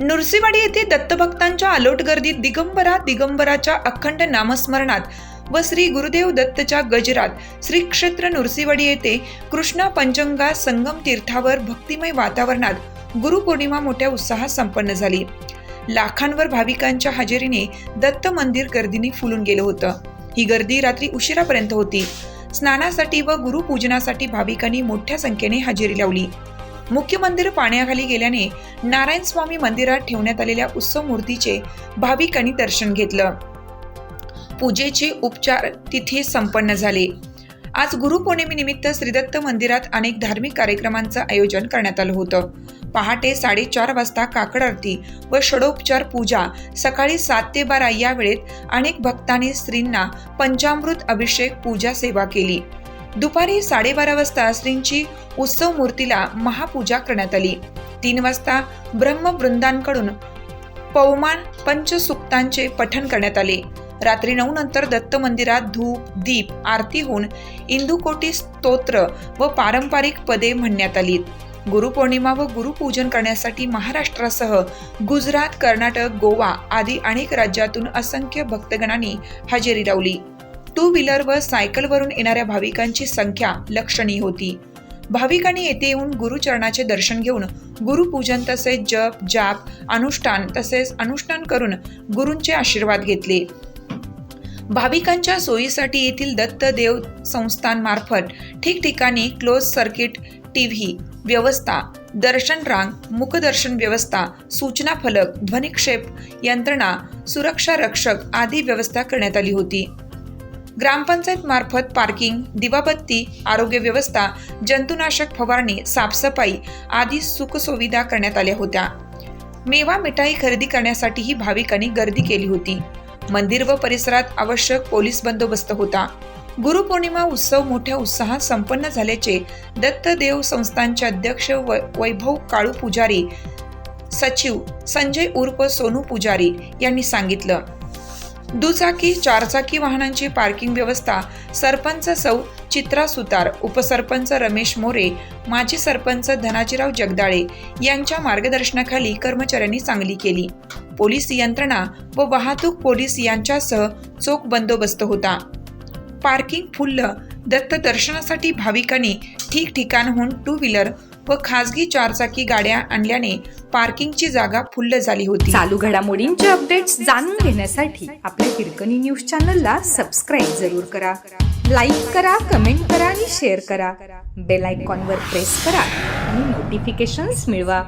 नुरसीवाडी येथे दत्तभक्तांच्या अलोट गर्दीत दिगंबरा दिगंबराच्या अखंड नामस्मरणात व श्री गुरुदेव दत्तच्या गजरात श्री क्षेत्र नुरसीवाडी येथे कृष्णा पंचंगा संगम तीर्थावर भक्तिमय वातावरणात गुरुपौर्णिमा मोठ्या उत्साहात संपन्न झाली. लाखांवर भाविकांच्या हजेरीने दत्त मंदिर गर्दीने फुलून गेलं होतं. ही गर्दी रात्री उशिरापर्यंत होती. स्नानासाठी व गुरुपूजनासाठी भाविकांनी मोठ्या संख्येने हजेरी लावली. मुख्य मंदिर पाण्याखाली गेल्याने नारायण स्वामी मंदिरात ठेवण्यात आलेल्या उत्सव मूर्तीचे भाविकांनी दर्शन घेतलं. पूजेचे उपचार तिथे संपन्न झाले. आज गुरुपौर्णिमेनिमित्त श्रीदत्त मंदिरात अनेक धार्मिक कार्यक्रमांचं आयोजन करण्यात आलं होतं. पहाटे साडेचार वाजता काकड आरती व षडोपचार पूजा सकाळी सात ते बारा या वेळेत अनेक भक्तांनी श्रींना पंचामृत अभिषेक पूजा सेवा केली. दुपारी साडेबारा वाजता श्रींची उत्सव मूर्तीला महापूजा करण्यात आली. तीन वाजता ब्रह्मवृंदांकडून पवमान पंचसुक्तांचे पठण करण्यात आले. रात्री नऊ नंतर दत्त मंदिरात धूप दीप आरती होऊन इंदुकोटी स्तोत्र व पारंपरिक पदे म्हणण्यात आली. गुरुपौर्णिमा व गुरुपूजन करण्यासाठी महाराष्ट्रासह गुजरात कर्नाटक गोवा आदी अनेक राज्यातून असंख्य भक्तगणांनी हजेरी लावली. टू व्हीलर व सायकलवरून येणाऱ्या भाविकांची संख्या लक्षणीय होती. भाविकांनी येथे येऊन गुरुचरणाचे दर्शन घेऊन गुरुपूजन तसेच जप जाप अनुष्ठान तसेच अनुष्ठान करून गुरूंचे आशीर्वाद घेतले. भाविकांच्या सोयीसाठी येथील दत्त देव संस्थांमार्फत ठिकठिकाणी क्लोज सर्किट टीव्ही व्यवस्था दर्शन रांग मुखदर्शन व्यवस्था सूचना फलक ध्वनिक्षेप यंत्रणा सुरक्षा रक्षक आदी व्यवस्था करण्यात आली होती. ग्रामपंचायत मार्फत पार्किंग दिवाबत्ती आरोग्य व्यवस्था जंतुनाशक फवारणी साफसफाई आदी सुखसुविधा करण्यात आल्या होत्या. मेवा मिठाई खरेदी करण्यासाठीही भाविकांनी गर्दी केली होती. मंदिर व परिसरात आवश्यक पोलीस बंदोबस्त होता. गुरुपौर्णिमा उत्सव मोठ्या उत्साहात संपन्न झाल्याचे दत्तदेव संस्थानचे अध्यक्ष वैभव काळू पुजारी सचिव संजय उर्फ सोनू पुजारी यांनी सांगितलं. दुचाकी चारचाकी वाहनांची पार्किंग व्यवस्था सरपंच सौ चित्रा सुतार उपसरपंच रमेश मोरे माजी सरपंच धनाजीराव जगदाळे यांच्या मार्गदर्शनाखाली कर्मचाऱ्यांनी चांगली केली. पोलीस यंत्रणा व वाहतूक पोलीस यांच्यासह चोख बंदोबस्त होता. पार्किंग फुल्ल दत्त दर्शनासाठी भाविकांनी ठिकठिकाणहून टू व्हीलर व खासगी चारचाकी गाड्या आणल्याने पार्किंगची जागा फुल्ल झाली होती. चालू घडामोडींचे अपडेट्स जाणून घेण्यासाठी आपल्या हिरकणी न्यूज चॅनलला सबस्क्राईब जरूर करा. लाईक करा कमेंट करा आणि शेअर करा. बेल आयकॉनवर प्रेस करा आणि नोटिफिकेशन्स मिळवा.